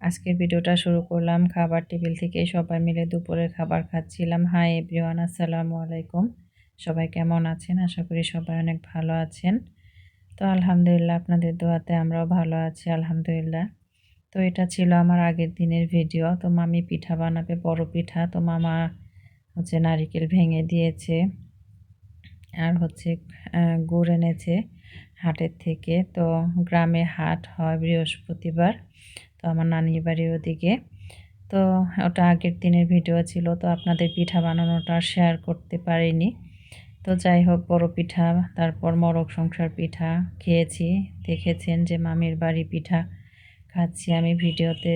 আজকের ভিডিওটা শুরু করলাম। খাবার টেবিল থেকে সবাই মিলে দুপুরের খাবার খাচ্ছিলাম। হাই এভরিওয়ান আসসালামু আলাইকুম। সবাই কেমন আছেন? আশা করি সবাই অনেক ভালো আছেন। তো আলহামদুলিল্লাহ, আপনাদের দোয়াতে আমরাও ভালো আছি, আলহামদুলিল্লাহ। তো এটা ছিল আমার আগের দিনের ভিডিও। তো মামি পিঠা বানাবে, বড় পিঠা। তো মামা হচ্ছে নারিকেল ভেঙে দিয়েছে আর হচ্ছে গুড় এনেছে হাটের থেকে। তো গ্রামে হাট হয় বৃহস্পতিবার। তো আমার নানির বাড়ির ওদিকে। তো ওটা আগের দিনের ভিডিও ছিল, তো আপনাদের পিঠা বানানোটা শেয়ার করতে পারিনি। তো যাই হোক, বড় পিঠা, তারপর মরক সংসার পিঠা খেয়েছি। দেখেছেন যে মামির বাড়ি পিঠা খাচ্ছি আমি ভিডিওতে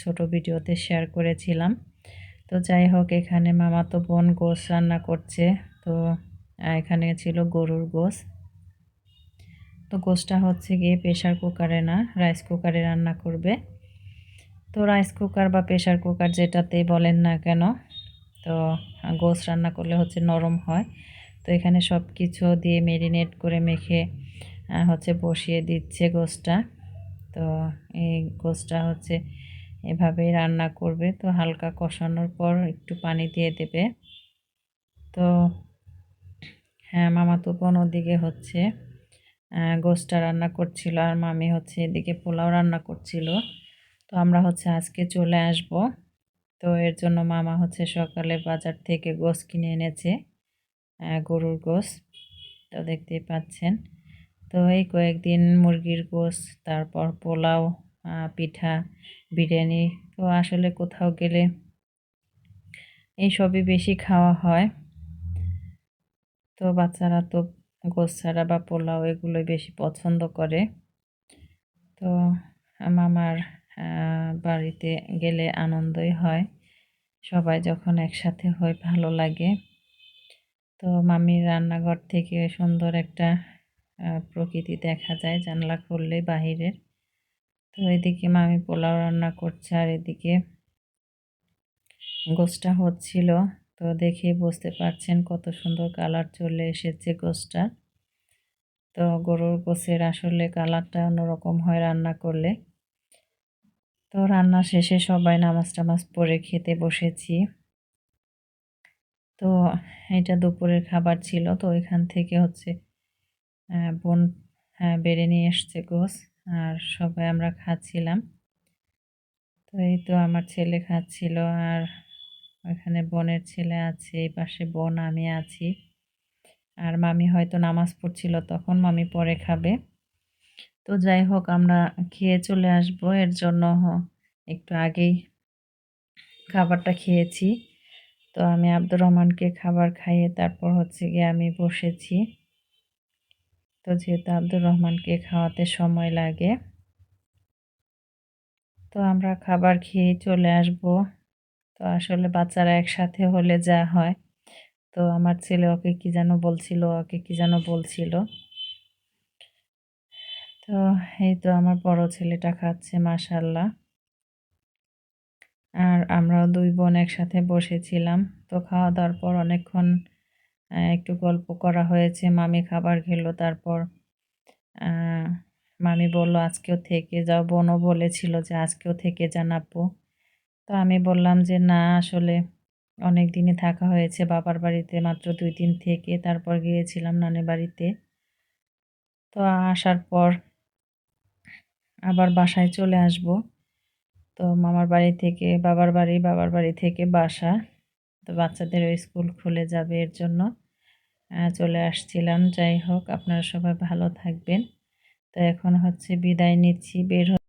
ছোট ভিডিওতে শেয়ার করেছিলাম। তো যাই হোক, এখানে মামা তো বোন গোস রান্না করছে। তো এখানে ছিল গরুর গোস তো গোসটা হচ্ছে গিয়ে প্রেশার কুকারে না রাইস কুকারে রান্না করবে। তো রাইস কুকার বা প্রেশার কুকার যেটাতেই বলেন না কেন, তো গোস রান্না করলে হচ্ছে নরম হয়। তো এখানে সব কিছু দিয়ে মেরিনেট করে মেখে হচ্ছে বসিয়ে দিচ্ছে গোসটা তো এই গোসটা হচ্ছে এভাবেই রান্না করবে। তো হালকা কষানোর পর একটু পানি দিয়ে দেবে। তো হ্যাঁ মামা তো কোনো দিকে হচ্ছে গোসটা রান্না করছিল আর মামি হচ্ছে এদিকে পোলাও রান্না করছিল। তো আমরা হচ্ছে আজকে চলে আসব। তো এর জন্য মামা হচ্ছে সকালে বাজার থেকে গোস কিনে এনেছে গরুর গোস তো দেখতেই পাচ্ছেন। তো এই কয়েকদিন মুরগির গোস তারপর পোলাও পিঠা, বিরিয়ানি, তো আসলে কোথাও গেলে এই সবই বেশি খাওয়া হয়। তো বাচ্চারা তো গোস ছাড়া বা পোলাও এগুলোই বেশি পছন্দ করে। তো মামার বাড়িতে গেলে আনন্দই হয়। সবাই যখন একসাথে হয় ভালো লাগে। তো মামির রান্নাঘর থেকে সুন্দর একটা প্রকৃতি দেখা যায় জানলা খুললে বাহিরের। তো এদিকে মামি পোলাও রান্না করছে আর এদিকে গোসটা হচ্ছিল। তো দেখে বুঝতে পারছেন কত সুন্দর কালার চলে এসেছে গোসটা তো গরুর গোসের আসলে কালারটা অন্যরকম হয় রান্না করলে। তো রান্না শেষে সবাই নামাজ টামাজ পরে খেতে বসেছি। তো এটা দুপুরের খাবার ছিল, তো এখান থেকে হচ্ছে বোন বেড়ে নিয়ে এসছে গোস আর সবাই আমরা খাচ্ছিলাম। তো এই তো আমার ছেলে খাচ্ছিল, আর ওখানে বোনের ছেলে আছে, এই পাশে বোন, আমি আছি। আর মামি হয়তো নামাজ পড়ছিল, তখন মামি পরে খাবে। তো যাই হোক, আমরা খেয়ে চলে আসব। এর জন্য একটু আগেই খাবারটা খেয়েছি। তো আমি আব্দুর রহমানকে খাবার খাইয়ে তারপর হচ্ছে গিয়ে আমি বসেছি। তো যেহেতু আব্দুর রহমানকে খাওয়াতে সময় লাগে, তো আমরা খাবার খেয়ে চলে আসব। তো আসলে বাচ্চারা একসাথে হলে যা হয়। তো আমার ছেলে ওকে কী যেন বলছিল, ওকে কী যেন বলছিল। তো এই তো আমার বড় ছেলেটা খাচ্ছে মাশাল্লাহ আর আমরাও দুই বোন একসাথে বসেছিলাম। তো খাওয়া দাওয়ার পর অনেকক্ষণ একটু গল্প করা হয়েছে। মামি খাবার খেলো, তারপর মামি বলল, আজকেও থেকে যাও। বোনও বলেছিল যে, আজকেও থেকে জানাব তো আমি বললাম যে, না, আসলে অনেক দিনই থাকা হয়েছে বাবার বাড়িতে, মাত্র দুই দিন থেকে। তারপর গিয়েছিলাম নানি বাড়িতে। তো আসার পর আবার বাসায় চলে আসব। তো মামার বাড়ি থেকে, বাবার বাড়ি বাবার বাড়ি থেকে বাসা। তো বাচ্চাদের স্কুল খুলে যাবে এর জন্য চলে আসছিলাম। যাই হোক, আপনারা সবাই ভালো থাকবেন। তো এখন হচ্ছে বিদায় নিচ্ছি, বের